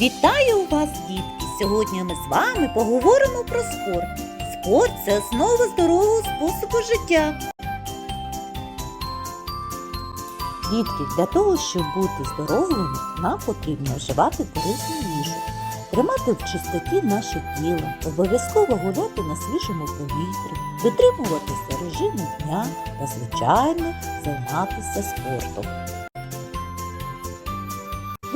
Вітаю вас, дітки! Сьогодні ми з вами поговоримо про спорт. Спорт це основа здорового способу життя. Дітки, для того, щоб бути здоровими, нам потрібно вживати корисну їжу, тримати в чистоті наше тіло, обов'язково гуляти на свіжому повітрі, дотримуватися режиму дня та, звичайно, займатися спортом.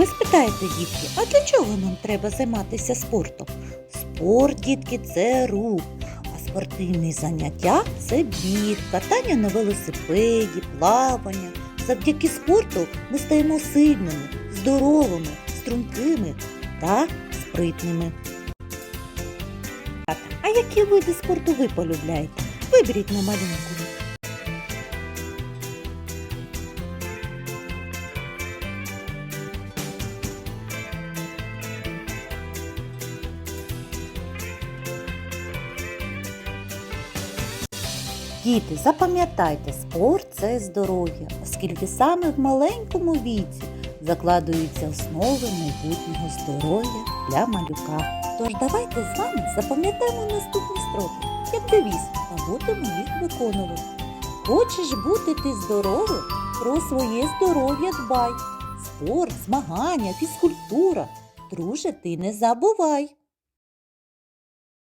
Ви спитаєте, дітки, а для чого нам треба займатися спортом? Спорт, дітки, це рух, а спортивні заняття це біг, катання на велосипеді, плавання. Завдяки спорту ми стаємо сильними, здоровими, стрункими та спритними. А які види спорту ви полюбляєте? Виберіть на малюнку. Діти, запам'ятайте, спорт це здоров'я, оскільки саме в маленькому віці закладуються основи майбутнього здоров'я для малюка. Тож давайте з вами запам'ятаємо наступні строки, як девіз, та будемо їх виконувати. Хочеш бути ти здоровим? Про своє здоров'я дбай. Спорт, змагання, фізкультура. Друже, ти не забувай.